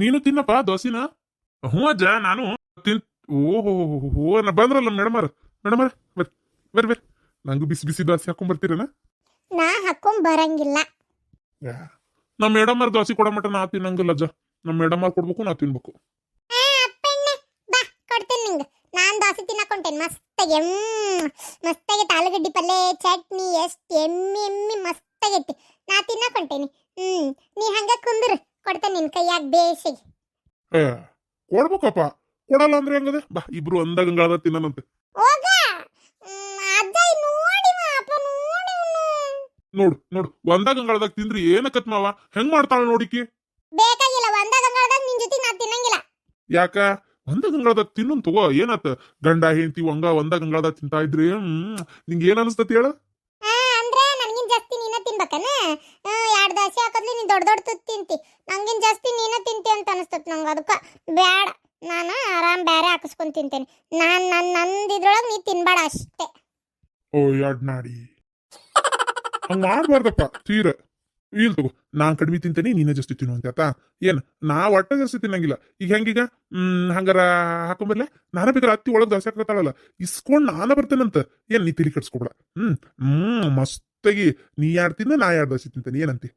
ನೀನು ತಿನ್ನಪ್ಪ ದೋಸಿನ. ಹ್ಞೂ ಅಜ್ಜ ನಾನು ತಿನ್ ಓಹೋ ಓ ಬಂದ್ರಲ್ಲ ಮೇಡಮರ್ ಮೇಡಮರ್ ಬರ್ರಿ ಬರ್ರಿ ಬರ್ರಿ. ನಂಗೂ ಬಿಸಿ ಬಿಸಿ ದೋಸೆ ಹಾಕೊಂಡ್ ಬರ್ತೀರನ? ನಾ ಹಾಕೊಂಡ್ ಬರಂಗಿಲ್ಲ. ನಮ್ಮ ಮೇಡಮರ್ ದೋಸೆ ಕೊಡ ಮಟ ನಾ ತಿನ್ನಂಗಿಲ್ಲ ಅಜ್ಜ. ನಮ್ಮ ಮೇಡಮರ್ ಕೊಡ್ಬೇಕು ನಾ ತಿನ್ಬೇಕು. ಬಾ ಕೊಡ್ತೀನಿ ನಿಂಗೆ. ನಾನು ದೋಸೆ ತಿನ್ನಕೊಂಟೇನೆ ಮಸ್ತಾಗಿ ಎಂ ಮಸ್ತಾಗಿ ಆಲೂಗಡ್ಡಿ ಪಲ್ಯ ಚಟ್ನಿ ಎಷ್ಟು ಎಮ್ಮಿ ಎಮ್ಮಿ ಮಸ್ತಾಗೈತಿ. ನಾ ತಿನ್ನಕೊಂಟೇನಿ ಹ್ಮ್ ನೀ ಹಂಗ ಕುಂದ್ರ. ಕೊಡ್ತೇನೆ ನಿನ್ ಕೈಯಾಗ ಬೇಸಿ ಏ ಕೊಡ್ಬೇಕಪ್ಪ. ಕೊಡಲ್ಲ ಅಂದ್ರೆ ಹೆಂಗದೆ? ಬಾ ಇಬ್ರು ಒಂದ ಗಂಗಾಳದ ತಿನ್ನನಂತೆ. ಹೋಗ. ಹ್ಮ್, ಅಜ್ಜ ಇದ್ ನೋಡಿ ಮಾ, ಅಪ್ಪ ನೋಡಿ. ನೋಡು ನೋಡು ಒಂದ ಗಂಗಳದಾಗ ತಿಂದ್ರಿ ಏನಕತ್ ಮಾವ? ಹೆಂಗ್ ಮಾಡ್ತಾಳ ನೋಡಿಕಿ ಬೇಕಾಗಿಲ್ಲ ಒಂದ ಗಂಗಾಳದಾಗ ನಿನ್ ಜೊತೆ ನಾ ತಿನ್ನಂಗಿಲ್ಲ. ಯಾಕ? ಒಂದ ಗಂಗಳದಾಗ ತಿನ್ನು ತಗೋ ಏನಾತ? ಗಂಡ ಹೆಂಡತಿ ಒಂಗ ಒಂದ ಗಂಗಾಳದಾಗ ತಿಂತಾ ಇದ್ರಿ ಹ್ಮ್ ನಿಂಗೆ ಏನ್ ಅನಿಸ್ತತಿ ಹೇಳ ಆ, ಅಂದ್ರೆ ನನ್ಗಿನ್ ಜಾಸ್ತಿ ನೀನ ತಿನ್ಬೇಕನ ಎರಡು ದೋಸೆ ಹಾಕದ್ಲಿ ನೀನ್ ದೊಡ್ಡ ದೊಡ್ಡ ತಿಂತಿ. ನಂಗಿನ್ ಜಾಸ್ತಿ ನೀನ ತಿಂತಿ ಅಂತ ಅನಿಸ್ತತ್ ನಂಗೆ. ಅದಕ್ಕೆ ಬೇಡ ನಾನು ಆರಾಮ್ ಬ್ಯಾರೆ ಹಾಕಿಸ್ಕೊಂಡು ತಿಂತೇನೆ. ನಾನು ನನ್ನ ನಂದಿದ್ರೊಳಗೆ ನೀ ತಿನ್ಬೇಡ ಅಷ್ಟೇ. ಓ ನಾಡಿ. ಹಂಗ ಮಾಡ್ಬಾರ್ದಪ್ಪ ತೀರ. ಇಲ್ ತಗೋ. ನಾನ್ ಕಡಿಮೆ ತಿಂತೇನೆ, ನೀನೇ ಜಾಸ್ತಿ ತಿನ್ನು ಅಂತ, ಆತಾ? ಏನ್? ನಾ ಒಟ್ಟ ಜಾಸ್ತಿ ತಿನ್ನಂಗಿಲ್ಲ. ಈಗ ಹೆಂಗೀಗ? ಹ್ಮ್, ಹಂಗಾರ ಹಾಕೊಂಬರ್ಲ ನಾನ ಬೇಕಾದ್ರೆ ಅತ್ತಿ ಒಳಗೆ ದೋಸೆ ಹಾಕತ್ತಾಳಲ್ಲ ಇಸ್ಕೊಂಡ್ ನಾನು ಬರ್ತೇನಂತ. ಏನ್, ನೀ ತಿಳಿ ಕಟ್ಸ್ಕೊಬಿಡ ಹ್ಮ್ ಹ್ಮ್, ಮಸ್ತಾಗಿ ನೀ ಯಾರು ತಿನ್ನ, ನಾ ಯಾರು ದೋಸೆ ತಿಂತೇನೆ. ಏನಂತಿ?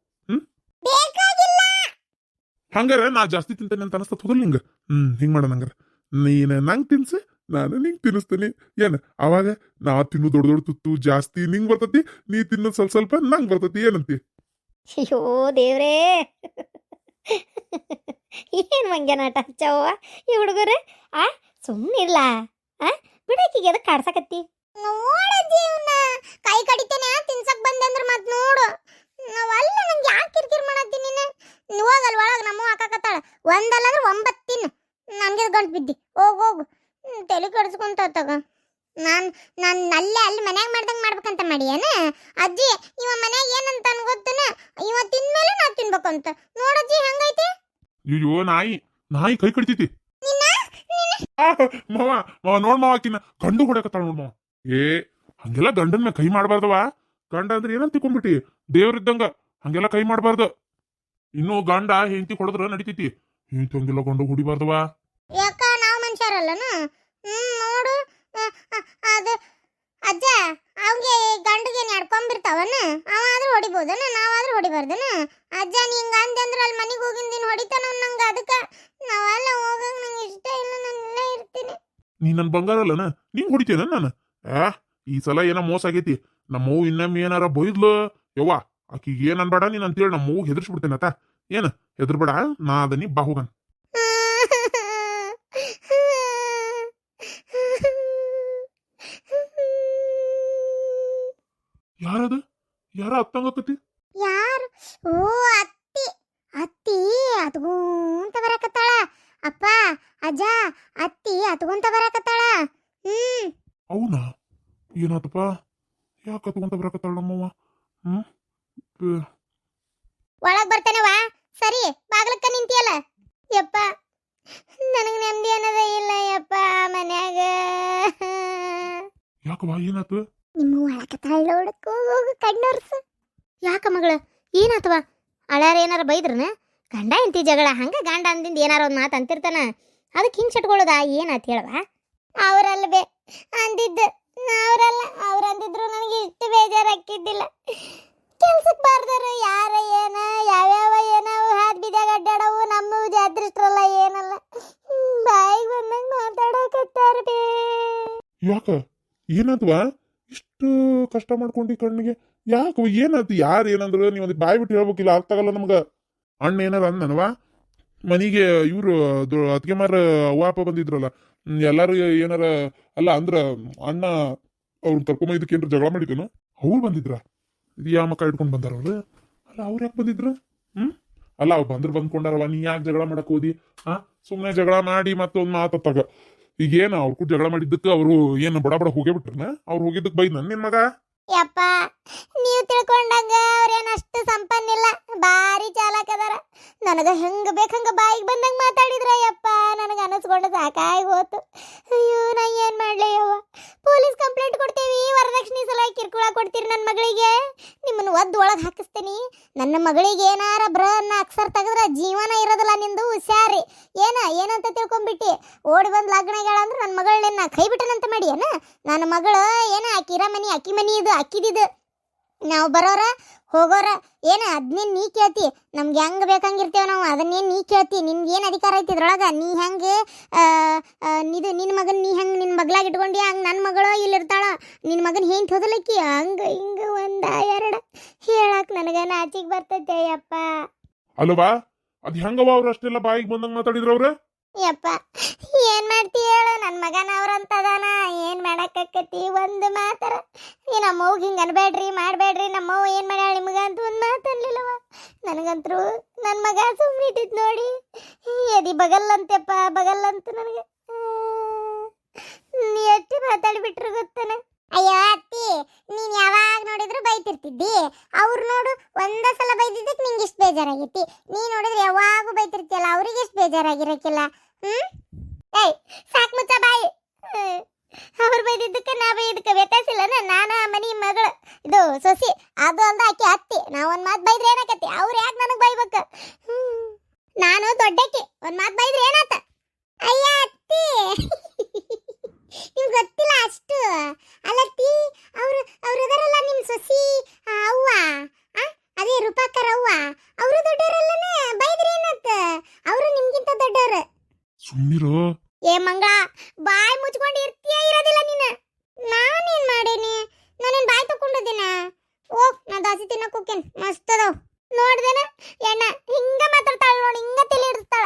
ಹಂಗಾರ ನಾ ಜಾಸ್ತಿ ತಿಂತೇನೆ ಅಂತ ಅನಸ್ತದ ಹೋಗಲ್ ನಿಂಗೆ? ಹ್ಮ್ ಹಿಂಗ್ ಮಾಡೋಣ ಹಂಗಾರೆ ನೀನು ನಂಗೆ ತಿನ್ಸು ನಾನು ನಿಂಗೆ ತಿನ್ನಿಸ್ತೀನಿ. ಏನು ಅವಾಗ ನಾ ತಿನ್ನು ದೊಡ್ಡ ದೊಡ್ಡ ತುತ್ತು ಜಾಸ್ತಿ ನಿಂಗೆ ಬರ್ತತಿ ನೀ ತಿನ್ನೋದು ಸ್ವಲ್ಪ ಸ್ವಲ್ಪ ನಂಗೆ ಬರ್ತತಿ ಏನಂತಿ? ಅಯ್ಯೋ ದೇವ್ರೇ! ಏನು ಮಂಗ್ಯನಾಟ ಹಚ್ಚವ್ವ ಈ ಹುಡುಗರು ಆ? ಸುಮ್ಮನಿಲ್ಲ ಆ? ಬಿಡಾಕಿಗೆ ಅದಕ್ಕೆ ಕಾಡ್ಸಕತ್ತಿ. ನೋಡ ಜೀವನ ಕೈ ಕಡಿತೇನೆ ತಿನ್ಸಕ್ ಬಂದೆ ಅಂದ್ರೆ ಮತ್ ನೋಡು ನಾವಲ್ಲ ನಂಗೆ ಯಾಕೆ ಕಿರ್ಕಿರ್ ಮಾಡತ್ತೀನಿ ನೀನು ಹೋಗಲ್ ಒಳಗೆ ನಮ್ಮ ಹಾಕಾಕತ್ತಾಳ ಒಂದಲ್ಲ ಅಂದ್ರೆ ಒಂಬತ್ತು ತಿನ್ನು. ನನ್ಗೆ ಗಂಟು ಬಿದ್ದಿ. ಹೋಗ್ ಹೋಗು. ತಲೆ ಕೆಡಿಸ್ಕೊಂತ ತಗ. ನಾನು ನಾನು ಅಲ್ಲೇ ಅಲ್ಲಿ ಮನ್ಯಾಗ ಮಾಡ್ದಂಗೆ ಮಾಡ್ಬೇಕಂತ ಮಾಡಿಯೇನ? ಅಜ್ಜಿ ಇವ ಮನ್ಯಾಗ ಏನಂತ ಗೊತ್ತನ? ಇವ ತಿನ್ಮೇಲೆ ನಾ ತಿನ್ಬೇಕಂತ. ನೋಡಜ್ಜಿ ಹೆಂಗೈತಿ? ಅಯ್ಯೋ ನಾಯಿ. ನಾಯಿ ಕೈ ಕಡಿತೈತಿ ಮಾವ ಮಾವ ನೋಡ್ ಮಾವ ಆಕಿನ. ಗಂಡು ಹೊಡಕತ್ತಾಳ ನೋಡ್ ಮಾವ. ಏ ಹಂಗೆಲ್ಲ ಗಂಡನ್ ಮೇಲೆ ಕೈ ಮಾಡಬಾರ್ದವ ಗಂಡ ಅಂದ್ರೆ ಏನಂತ ತಿಳ್ಕೊಂಡ್ಬಿಟ್ಟಿ? ದೇವ್ರಿದ್ದಂಗ ಹಂಗೆಲ್ಲ ಕೈ ಮಾಡಬಾರ್ದು. ಇನ್ನು ಗಂಡ ಹೆಂಡತಿ ಹೊಡೆದ್ರ ನಡಿತೈತಿ. ಹೆಂಡತಿ ಕೊಂಡು ಹೊಡಿಬಾರ್ದವ ಯಾಕ ನಾವು ಮನುಷ್ಯರಲ್ಲನ? ಹ್ಮ್ ನೋಡು. ಅದು ಅಜ್ಜ ಅವ್ಗೆ ಗಂಡಿಗೆ ನಡ್ಕೊಂಬಿರ್ತಾವನ ಅವ ಆದ್ರೂ ಹೊಡಿಬೋದನ ನಾವಾದ್ರೂ ಹೊಡಿಬಾರ್ದನ? ಅಜ್ಜ ನೀ ಹಿಂಗ ಅಂದೆ ಅಂದ್ರೆ ಅಲ್ಲಿ ಮನೆಗೆ ಹೋಗಿಂದಿನ ಹೊಡಿತಾನ ನಂಗೆ ಅದಕ್ಕೆ ನಾವೆಲ್ಲ ಹೋಗಕ್ ನಂಗೆ ಇಷ್ಟ ಇಲ್ಲ ನಾನು ಇಲ್ಲೇ ಇರ್ತೀನಿ. ನೀ ನನ್ನ ಬಂಗಾರ ಅಲ್ಲನ? ನಿಂಗ್ ಹೊಡಿತೇನ ನಾನು? ಆ ಈ ಸಲ ಏನೋ ಮೋಸ ಆಗೈತಿ. ನಮ್ಮವ್ ಇನ್ನೊಮ್ಮೆ ಏನಾರ ಬೈದ್ಲು? ಯವ್ವ ಆಕಿಗೆ ಏನ್ ಅನ್ಬೇಡ ನೀನ್ ಅಂತೇಳಿ ನಮ್ಮವ್ ಹೆದರ್ಸ್ಬಿಡ್ತೇನೆ ಆತ ಏನ್? ಹೆದರ್ಬೇಡ ನಾ ಅದನಿ ಬಾ ಹೋಗನ್. ಯಾರದು? ಯಾರ ಅತ್ತಂಗಕತಿ ಯಾರು? ಓ ಅತ್ತಿ. ಅತ್ತಿ ಅತ್ಕೊಂತ ಬರಕತ್ತಾಳ. ಅಪ್ಪ ಅಜ್ಜ ಅತ್ತಿ ಅತ್ಕೊಂತ ಬರಕತ್ತಾಳ. ಹ್ಮ್. ಅವನಾ? ಏನಾತಪ್ಪ? ಯಾಕೆ ಅತ್ಕೊಂತ ಬರಕತ್ತಾಳ ನಮ್ಮವ್ವ? ಹ್ಮ್? ಒಳಗ್ ಬರ್ತಾನೆ ಬರ್ತೇನವಾ ಸರಿ ಬಾಗ್ಲಕ್ಕ ನಿಂತಿಯಲ್ಲ? ಯಪ್ಪ. ನನಗೆ ನೆಮ್ಮದಿ ಅನ್ನೋದೇ ಇಲ್ಲ ಯಪ್ಪ ಮನ್ಯಾಗ. ಯಾಕವ್ವ ಏನಾತು? ನಿಮ್ಮ ಒಳಕತ್ತಾಳ ನೋಡಕ್ ಹೋಗು ಕಣ್ಣೋರ್ಸು ಯಾಕ ಮಗಳ? ಏನಾತವ ಅಳಾರ ಏನಾರ ಬೈದ್ರನ? ಗಂಡ ಇಂತಿ ಜಗಳ ಹಂಗ ಗಂಡ ಅಂದಿಂದ ಏನಾರ ಒಂದು ಮಾತು ಅಂತಿರ್ತಾನ? ಅದಕ್ಕೆ ಹಿಂಗೆ ಚಟ್ಕೊಳ್ಳೋದ ಏನಾತ ಹೇಳವ ಅವರಲ್ಲ ಬೇ ಅಂದಿದ್ದು. ಅವರಲ್ಲ ಅವ್ರ ಅಂದಿದ್ರು ನನಗೆ ಇಷ್ಟು ಬೇಜಾರಾಕಿದ್ದಿಲ್ಲ ಕೆಲ್ಸಕ್ಕೆ ಬಾರ್ದಾರ ಯಾರ ಏನ ಯಾವ್ಯಾವ ಏನ ಹಾದ್ ಬಿದ್ದಾಗ ಅಡ್ಡಾಡವು ನಮ್ಮ ಜಾತ್ರಿಷ್ಟ್ರಲ್ಲ ಏನಲ್ಲ ಬಾಯಿಗೆ ಬಂದಂಗ ಮಾತಾಡಕತ್ತಾರ ಬೇ ಯಾಕ ಏನಾತ್ವಾ ಇಷ್ಟು ಕಷ್ಟ ಮಾಡ್ಕೊಂಡಿ ಕಣ್ಣಿಗೆ. ಯಾಕ ಏನಾಯ್ತು? ಯಾರು ಏನಂದ್ರು ನೀವು ಒಂದು ಬಾಯಿ ಬಿಟ್ಟು ಹೇಳ್ಬೇಕಿಲ್ಲ, ಆಗ್ತಾಗಲ್ಲ ನಮ್ಗೆ. ಅಣ್ಣ ಏನಾರ ಅಂದನವಾ ಮನೆಗೆ ಇವರು ಅದಕ್ಕೆ ಮಾರ ಅವ್ವ ಬಂದಿದ್ರಲ್ಲ ಎಲ್ಲರೂ ಏನಾರ, ಅಲ್ಲ ಅಂದ್ರ, ಅಣ್ಣ ಅವ್ರನ್ನ ಕರ್ಕೊಂಬ ಏನಾರ ಜಗಳ ಮಾಡಿದ್ದೇನು ಅವ್ರು ಬಂದಿದ್ರ? ಯಾವ ಮಕ್ಕ ಇಟ್ಕೊಂಡು ಬಂದಾರ ಅವ್ರು? ಅಲ್ಲ, ಅವ್ರು ಯಾಕೆ ಬಂದಿದ್ರ? ಹ್ಮ್? ಅಲ್ಲ, ಅವ್ರು ಬಂದ್ರ ಬಂದ್ಕೊಂಡಾರಲ್ಲ ನೀ ಯಾಕೆ ಜಗಳ ಮಾಡಕ್ ಹೋದಿ? ಹಾ ಸುಮ್ಮನೆ ಜಗಳ ಮಾಡಿ ಮತ್ತೊಂದು ಮಾತತ್ತಾಗ ಈಗೇನು ಅವ್ರ ಕೂಡ ಜಗಳ ಮಾಡಿದ್ದಕ್ಕೆ ಅವರು ಏನು ಬಡ ಬಡ ಹೋಗೇ ಬಿಟ್ರನ? ಅವ್ರು ಹೋಗಿದ್ದಕ್ಕೆ ಬೈ ನನ್ ನಿನ್ ಮಗ? ಯಪ್ಪ, ನೀವು ತಿಳ್ಕೊಂಡಂಗ ಅವ್ರೇನ ಅಷ್ಟು ಸಂಪನ್ನಿಲ್ಲ. ಭಾರಿ ಚಾಲಕ ಅದಾರ. ನನಗ ಹೆಂಗ ಬೇಕಂಗ ಬಾಯಿಗೆ ಬಂದಂಗ ಮಾತಾಡಿದ್ರ ಯಪ್ಪ. ನನಗ ಅನಸ್ಕೊಂಡ ಸಾಕಾಗಿ ಹೋತು. ಅಯ್ಯೋ, ನಾ ಏನ್ ಮಾಡ್ಲಿ ಯವ್ವ ಪೊಲೀಸ್ ಕಂಪ್ಲೇಂಟ್ ಕೊಡ್ತೀವಿ. ವರದಕ್ಷಿಣೆ ಸಲ ಕಿರ್ಕುಳ ಕೊಡ್ತೀರಿ ನನ್ನ ಮಗಳಿಗೆ. ನಿಮ್ಮ ನಿಮ್ಮನ್ನ ಒದ್ದು ಒಳಗೆ ಹಾಕಿಸ್ತೀನಿ. ನನ್ನ ಮಗಳಿಗೆ ಏನಾರ ಬ್ರ ಅಕ್ಷರ ತೆಗೆದ್ರೆ ಜೀವನ ಇರೋದಿಲ್ಲ ನಿಂದು, ಹುಷಾರಿ. ಏನ ಏನಂತ ತಿಳ್ಕೊಂಬಿಟ್ಟಿ. ಓಡಿ ಬಂದು ಲಗ್ನಗಳಂದ್ರೆ ನನ್ನ ಮಗಳನ್ನ ಕೈ ಬಿಟ್ಟನಂತ ಮಾಡಿ ಏನ ನನ್ನ ಮಗಳು, ಏನ ಅಕ್ಕಿರ ಮನಿ ಅಕ್ಕಿ ಮನಿ ಇದು ಅಕ್ಕಿದಿದು ನಾವು ಬರೋರ ಹೋಗೋರ ಏನು ಅದನ್ನೇನು ನೀ ಕೇಳ್ತಿ? ನಮ್ಗೆ ಹೆಂಗ್ ಬೇಕಂಗಿರ್ತೇವೆ ನಾವು ಅದನ್ನೇನು ನೀ ಕೇಳ್ತಿ. ನಿನ್ಗೆ ಏನು ಅಧಿಕಾರ ಐತಿ ಇದ್ರೊಳಗೆ? ನೀ ಹೆಂಗೆ ಇದು ನಿನ್ನ ಮಗನ ನೀ ಹೆಂಗೆ ನಿನ್ನ ಮಗ್ಲಾಗ ಇಟ್ಕೊಂಡಿ ಹಂಗೆ ನನ್ನ ಮಗಳು ಇಲ್ಲಿರ್ತಾಳ ನಿನ್ನ ಮಗನ ಹೆಂಗೆ ಹೋದಲಕ್ಕಿ? ಹಂಗೆ ಹಿಂಗೆ ಒಂದ ಎರಡು ಹೇಳಕ್ ನನಗೆ ನಾಚಿಗೆ ಬರ್ತೈತೆ ಅಪ್ಪ ಅಲ್ವಾ? ಅದು ಹೆಂಗವ ಅವ್ರು ಅಷ್ಟೆಲ್ಲ ಬಾಯಿಗೆ ಬಂದಂಗೆ ಮಾತಾಡಿದ್ರು ಅವ್ರ? ಯಪ್ಪ. ಮಗನ ಅವ್ರಂತದಾನ ಏನ್ ಮಾಡಕ್ಕತಿ ಒಂದು ಮಾತರ. ಈ ನಮ್ಮವ್ಗ ಹಿಂಗ ಅನ್ಬೇಡ್ರಿ, ಮಾಡ್ಬೇಡ್ರಿ, ನಮ್ಮವ್ವ ಏನ್ ಮಾಡ್ಯಾಳ ನಿಮಗ ಅಂತ ಮಾತು ಅನ್ಲಿಲ್ಲವ. ನನ್ನ ಮಗ ಸುಮ್ಮನೆ ಇಟ್ಟಿದ್ ನೋಡಿ. ಎದಿ ಬಗಲ್ಲಂತೆಪ್ಪ ಬಗಲ್ಲಂತ ನನಗೆ. ನೀ ಎಷ್ಟು ಮಾತಾಡ್ಬಿಟ್ರು ಗೊತ್ತನ? ಅಯ್ಯೋ ಅತ್ತಿ, ನೀನ್ ಯಾವಾಗ ನೋಡಿದ್ರು ಬೈತಿರ್ತಿದ್ದಿ. ಅವ್ರು ನೋಡು, ಒಂದ ಸಲ ಬೈದಿದ್ದಕ್ಕೆ ನಿಂಗೆ ಇಷ್ಟು ಬೇಜಾರಾಗೈತಿ ನೀ ನೋಡಿದ್ರೆ ಯಾವಾಗೂ ಬೈತಿರ್ತಿಯಲ್ಲ ಅವ್ರಿಗೆ ಎಷ್ಟು ಬೇಜಾರಾಗಿರಕ್ಕಿಲ್ಲ ಹ್ಮ್ ಏಯ್ ಸಾಕ್ ಮುಚ್ಚ ಬಾಯಿ ಅವ್ರು ಬೈದಿದ್ದಕ್ಕೆ ನಾ ಬೈದಕ್ಕೆ ವ್ಯತ್ಯಾಸ ಇಲ್ಲನ ನಾನ ಮನಿ ಮಗಳು ಇದು ಸೊಸಿ ಅದು ಅಲ್ದ ಆಕೆ ಅತ್ತಿ. ನಾ ಒಂದ್ ಮಾತು ಬೈದ್ರೆ ಏನಾಕತಿ ಅವ್ರು ಯಾಕೆ ನನಗೆ ಬೈಬೇಕ. ನಾನು ದೊಡ್ಡಕ್ಕೆ. ಒಂದ್ ಮಾತು ಬೈದ್ರೆ ಏನಾತ? ಅಯ್ಯ ಅತ್ತಿ. ನಿಮ್ಗೆ ಗೊತ್ತಿಲ್ಲ ಅಷ್ಟು? ಅಲ್ಲತ್ತಿ ಅವ್ರು ಅವ್ರು ನಿಮ್ಮ ಸೊಸಿ ಆ, ಅವ್ವ? ಅದೇ ರೂಪಾಕರ್ ಅವ್ವ. ಅವರು ದೊಡ್ಡವರಲ್ಲನೇ ಬೈದ್ರೆ ಏನತ್ತ ಅವರು ನಿಮ್ಗಿಂತ ದೊಡ್ಡವರು ಸುಮ್ಮಿರೋ ಏ ಮಂಗ ಬಾಯಿ ಮುಚ್ಕೊಂಡು ಇರ್ತೀಯ ಇರೋದಿಲ್ಲ ನೀನು ನಾನೇನ್ ಮಾಡೇನಿ ನಾನೇನ್ ಬಾಯಿ ತಕೊಂಡಿದ್ದೀನ ಓ ನಾ ದಾಸಿ ತಿನ್ನಕ್ ಹೋಗ್ತೇನೆ ಮಸ್ತ್ ಅದಾವ್ ನೋಡ್ದೇನ ಎಣ್ಣ ಹಿಂಗ ಮಾತಾಡ್ತಾಳ ನೋಡಿ ಹಿಂಗ ತಲೆ ಇಡ್ತಾಳ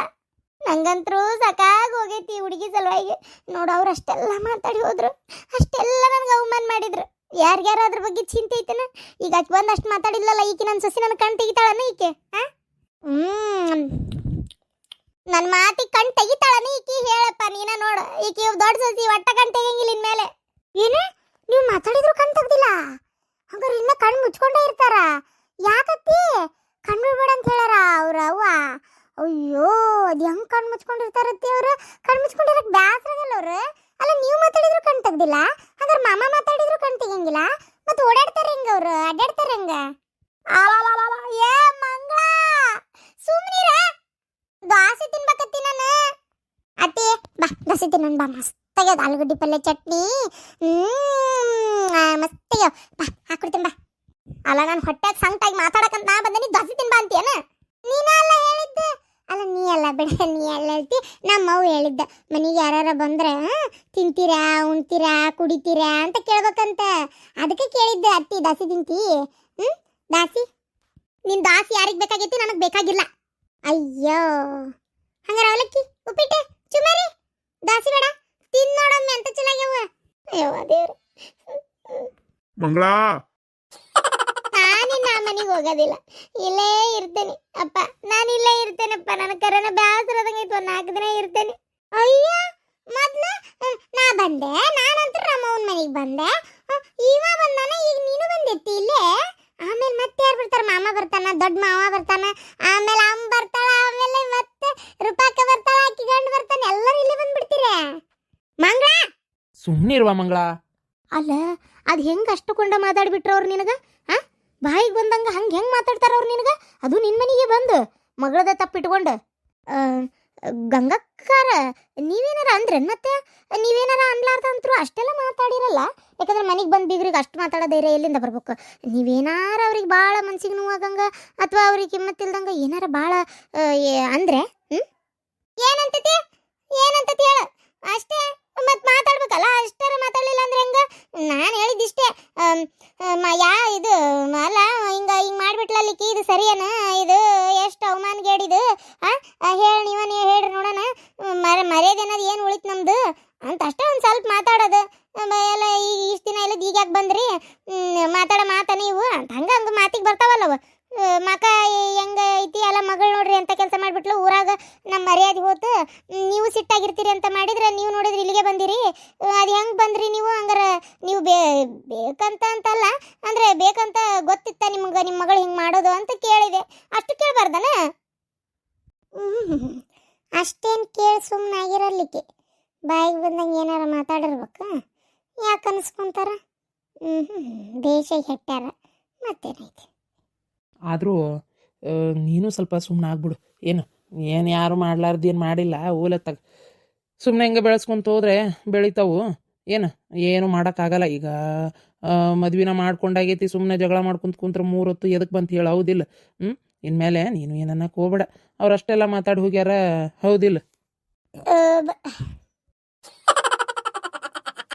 ನಂಗಂತ್ರು ಸಾಕಾಗ್ ಹೋಗೈತಿ ಹುಡುಗಿ ಸಲುವಾಗಿ ನೋಡು, ಅವ್ರು ಅಷ್ಟೆಲ್ಲ ಮಾತಾಡಿ ಹೋದ್ರು. ಅಷ್ಟೆಲ್ಲ ನನಗೆ ಅವಮಾನ ಮಾಡಿದ್ರು. ಯಾರ್ಯಾರ ಅದ್ರ ಬಗ್ಗೆ ಚಿಂತೆ ಐತನ? ಈಗ ಅಕ್ಕ ಬಂದು ಅಷ್ಟು ಮಾತಾಡಿಲ್ಲಲ್ಲ ಈಕೆ ನನ್ನ ಸಸಿ ನನ್ನ ಕಣ್ ತೆಗಿತಾಳನ ಈಕೆ? ಹ್ಮ್. ನನ್ನ ಮಾತಿಗೆ ಕಣ್ ತೆಗಿತಾಳನ ಈಕೆ? ಹೇಳಪ್ಪ ನೀನ ನೋಡು. ಈಕಿ ದೊಡ್ಡ ಸೊಸಿ ಒಟ್ಟ ಕಣ್ ತೆಗಿಯಂಗಿಲ್ಲ ಇನ್ಮೇಲೆ. ಏನು? ನೀವು ಮಾತಾಡಿದ್ರು ಕಣ್ ತೆಗ್ದಿಲ್ಲ? ಹಂಗಾರೆ ಇನ್ನ ಕಣ್ ಮುಚ್ಕೊಂಡೇ ಇರ್ತಾರ? ಯಾಕತ್ತಿ? ಕಣ್ಣು ಬಿಡ್ಬೇಡ ಅಂತ ಹೇಳಾರ ಅವ್ರ ಅವ್ವ? ಅಯ್ಯೋ ಅದ್ ಹೆಂಗ್ ಕಣ್ ಮುಚ್ಕೊಂಡಿರ್ತಾರತ್ತಿ ಅವ್ರು ಕಣ್ ಮುಚ್ಕೊಂಡಿರಕ್ ಬ್ಯಾಸ್ರದಲ್ಲ ಅವ್ರು ಅಲ್ಲ ನೀವು ಮಾತಾಡಿದ್ರು ಕಣ್ ತೆಗ್ದಿಲ್ಲ ಹಂಗಾರೆ ಮಾಮ ಮಾತಾಡಿದ್ರು ಕಣ್ ತೆಗಿಯಂಗಿಲ್ಲ ಮತ್ತೆ ಓಡಾಡ್ತಾರ ಹೆಂಗ ಅವ್ರು ಅಡ್ಡಾಡ್ತಾರ ಹೆಂಗ ಆಲಾಲಾಲಾಲ, ಏ ಮಂಗಳ ಸುಮ್ನಿರ ದೋಸೆ ತಿನ್ಬೇಕತ್ತಿ ನಾನು ಅತ್ತಿ ಬಾ ದೋಸೆ ತಿನ್ನೋಣ ಬಾ ಮಸ್ತಾಗ್ಯದ ಆಲೂಗಡ್ಡೆ ಪಲ್ಯ ಚಟ್ನಿ ಹ್ಮ್ ಮಸ್ತಾಗ್ಯಾವ ಬಾ ಹಾಕೊಡ್ತೀನಿ ಬಾ ಅಲ್ಲ ನಾನು ಹೊಟ್ಟೆಗೆ ಸಂಕಟಾಗಿ ಮಾತಾಡಕಂತ ನಾ ಬಂದೇನಿ ದೋಸೆ ತಿನ್ ಬಾ ಅಂತೀಯನ ನೀನ ಅಲ್ಲ ಹೇಳಿದ್ದ ಅಲ್ಲ, ನೀ ಅಲ್ಲ, ಬಿಡ, ನೀ ಅಲ್ಲ ಹೇಳ್ತಿ. ನಮ್ಮವ್ ಹೇಳಿದ್ದ, ಮನೆಗೆ ಯಾರ ಬಂದ್ರೆ ತಿಂತೀರಾ, ಉಣ್ತೀರಾ, ಕುಡಿತೀರಾ? ಅಂತ ಕೇಳ್ಬೇಕಂತ. ಅದಕ್ಕೆ ಕೇಳಿದ್ದೆ, ಅತ್ತಿ, ದಾಸಿ ತಿಂತಿ? ಹ್ಮ್, ದಾಸಿ. ನಿನ್ ದಾಸಿ ಯಾರಿಗೆ ಬೇಕಾಗಿತ್ತು ನನಗೆ ಬೇಕಾಗಿಲ್ಲ. ಅಯ್ಯೋ, ಹಂಗಾರ ಅವಲಕ್ಕಿ, ಉಪ್ಪಿಟ್ಟೆ, ಚುಮರಿ, ದಾಸಿ ಬೇಡ, ತಿನ್ ನೋಡಮ್ಮೆ, ಅಂತ ಚೆನ್ನಾಗ್ಯವ ಅಯ್ಯೋ ದೇವ್ರ. ಮಂಗಳಾ ಹೋಗೋದಿಲ್ಲ. ಇಲ್ಲೇ ಇರ್ತೇನೆ. ಅಪ್ಪ ನಾನು ಇಲ್ಲೇ ಇರ್ತೇನಪ್ಪ. ನನ್ನ ಕರೆನ ಬೇಸರದಂಗೆ ಇತ್ತು ನಾಲ್ಕು ದಿನ ಇರ್ತೇನೆ. ಅಯ್ಯ ಮೊದ್ಲು ನಾ ಬಂದೆ. ನಾನಂತರ ನಮ್ಮವನ ಮನೆಗೆ ಬಂದೆ. ಈವ ಇವ ಬಂದಾನ ಈಗ ನೀನು ಬಂದಿತ್ತಿ ಇಲ್ಲೇ? ಆಮೇಲೆ ಮತ್ತೆ ಯಾರು ಬರ್ತಾರ? ಮಾಮ ಬರ್ತಾನ ದೊಡ್ಡ ಮಾವ ಬರ್ತಾನ. ಆಮೇಲೆ ಅಮ್ಮ ಬರ್ತಾಳ ಆಮೇಲೆ ಮತ್ತೆ ರೂಪಾಕ ಬರ್ತಾಳ ಅಕ್ಕಿ ಗಂಡು ಬರ್ತಾನೆ. ಎಲ್ಲರೂ ಇಲ್ಲೇ ಬಂದ್ಬಿಡ್ತೀರ? ಮಂಗಳ? ಸುಮ್ಮನಿರುವ ಮಂಗಳ. ಅಲ್ಲ ಅದು ಹೆಂಗೆ ಅಷ್ಟುಕೊಂಡ ಮಾತಾಡ್ಬಿಟ್ರ ಅವ್ರು ನಿನಗೆ? ಆ ಬಾಯಿಗೆ ಬಂದಂಗ ಹಂಗೆ ಹೆಂಗೆ ಮಾತಾಡ್ತಾರ ಅವ್ರು ನಿನಗೆ? ಅದು ನಿನ್ನ ಮನೆಗೆ ಬಂದು. ಮಗಳದ ತಪ್ಪಿಟ್ಕೊಂಡು ಗಂಗಕ್ಕಾರ, ನೀವೇನಾರ ಅಂದ್ರೆ ಮತ್ತೆ? ನೀವೇನಾರ ಅನ್ಲಾರ್ದಂತ್ರು ಅಷ್ಟೆಲ್ಲ ಮಾತಾಡಿರಲ್ಲ? ಯಾಕಂದ್ರೆ ಮನೆಗೆ ಬಂದು ಬೀಗ್ರಿಗೆ ಅಷ್ಟು ಮಾತಾಡೋ ಧೈರ್ಯ ಎಲ್ಲಿಂದ ಬರ್ಬೇಕು? ನೀವೇನಾರ ಅವ್ರಿಗೆ ಭಾಳ ಮನ್ಸಿಗೆ ನೋವಾಗಂಗ ಅಥವಾ ಅವ್ರಿಗೆ ಕಿಮ್ಮತ್ತಿಲ್ದಂಗೆ ಏನಾರ ಭಾಳ ಅಂದ್ರೆ ಹ್ಞೂ ಏನಂತತಿ? ಏನಂತತಿ ಹೇಳು ಅಷ್ಟೇ ಮತ್ತೆ ಮಾತಾಡ್ಬೇಕಲ್ಲ ಅಷ್ಟಾರ ಮಾತಾಡಲಿಲ್ಲ ಅಂದ್ರೆ ಹೆಂಗ ನಾನು ಹೇಳಿದ್ದಿಷ್ಟೇ ಆಮ್, ಮ ಯಾ ಇದು ಅಲ್ಲ ಹಿಂಗ ಹಿಂಗ್ ಮಾಡ್ಬಿಟ್ಲಲ್ಲಿಕ್ಕಿ ಇದು ಸರಿಯನ ಇದು ಎಷ್ಟು ಅವಮಾನಗೇಡಿದು ಆ ಹೇಳಿ ನೀವ ನೀವು ಹೇಳ್ರಿ ನೋಡೋಣ ಮರ ಮರ್ಯಾದೆ ಅನ್ನೋದು ಏನು ಉಳಿತು ನಮ್ದು ಅಂತ ಅಷ್ಟೇ ಒಂದು ಸ್ವಲ್ಪ ಮಾತಾಡೋದು ಮ, ಎಲ್ಲ ಈಗ ಇಷ್ಟು ದಿನ ಇಲ್ಲದ ಈಗ ಯಾಕೆ ಬಂದ್ರಿ ಹ್ಮ್, ಮಾತಾಡೋ ಮಾತ ನೀವು? ಹಂಗ ಹಂಗ ಮಾತಿಗೆ ಬರ್ತಾವಲ್ಲವ. ಮಕ ಹೆಂಗ ಐತಿ, ಅಲ್ಲ ಮಗಳು ನೋಡ್ರಿ ಅಂತ ಕೆಲಸ ಮಾಡ್ಬಿಟ್ಲು, ಊರಾಗ ನಮ್ಮ ಮರ್ಯಾದೆ ಹೋತು. ನೀವು ಸಿಟ್ಟಾಗಿರ್ತೀರಿ ಅಂತ ಮಾಡಿದ್ರೆ ನೀವು ನೋಡಿದ್ರೆ ಇಲ್ಲಿಗೆ ಬಂದಿರಿ. ಅದು ಹೆಂಗ್ ಬಂದ್ರಿ ನೀವು? ಹಂಗಾರ ನೀವು ಬೇ, ಬೇಕಂತ ಅಂತಲ್ಲ, ಅಂದ್ರೆ ಬೇಕಂತ ಗೊತ್ತಿತ್ತ ನಿಮ್ಗೆ ನಿಮ್ಮ ಮಗಳು ಹಿಂಗೆ ಮಾಡೋದು ಅಂತ ಕೇಳಿದೆ. ಅಷ್ಟು ಕೇಳಬಾರ್ದನ? ಅಷ್ಟೇನು ಕೇಳಿ ಸುಮ್ಮನೆ ಆಗಿರಲಿಕ್ಕೆ ಬಾಯಿಗೆ ಬಂದಂಗೆ ಏನಾರ ಮಾತಾಡಿರ್ಬೇಕು? ಯಾಕೆ ಅನ್ಸ್ಕೊಂತಾರ? ಹ್ಞೂ ದೇಶ ಹೆಟ್ಟಾರ ಮತ್ತೇನೈತಿ? ಆದರೂ ನೀನು ಸ್ವಲ್ಪ ಸುಮ್ಮನೆ ಆಗ್ಬಿಡು. ಏನು ಏನು ಯಾರು ಮಾಡ್ಲಾರ್ದು ಏನು ಮಾಡಿಲ್ಲ ಓಲತ್ತಾಗ ಸುಮ್ಮನೆ ಹಿಂಗೆ ಬೆಳೆಸ್ಕೊಂತ ಹೋದ್ರೆ ಬೆಳಿತಾವು. ಏನು ಏನು ಮಾಡೋಕ್ಕಾಗಲ್ಲ ಈಗ. ಮದುವೆನ ಮಾಡ್ಕೊಂಡಾಗೈತಿ ಸುಮ್ಮನೆ ಜಗಳ ಮಾಡ್ಕೊಂತ ಕುಂತ್ರೆ ಮೂರು ಹೊತ್ತು ಎದಕ್ಕೆ ಬಂತ ಹೇಳು ಹೌದಿಲ್ಲ. ಹ್ಞೂ ಇನ್ಮೇಲೆ ನೀನು ಏನನ್ನ ಹೋಗ್ಬೇಡ. ಅವ್ರು ಅಷ್ಟೆಲ್ಲ ಮಾತಾಡಿ ಹೋಗ್ಯಾರ ಹೌದಿಲ್ಲ.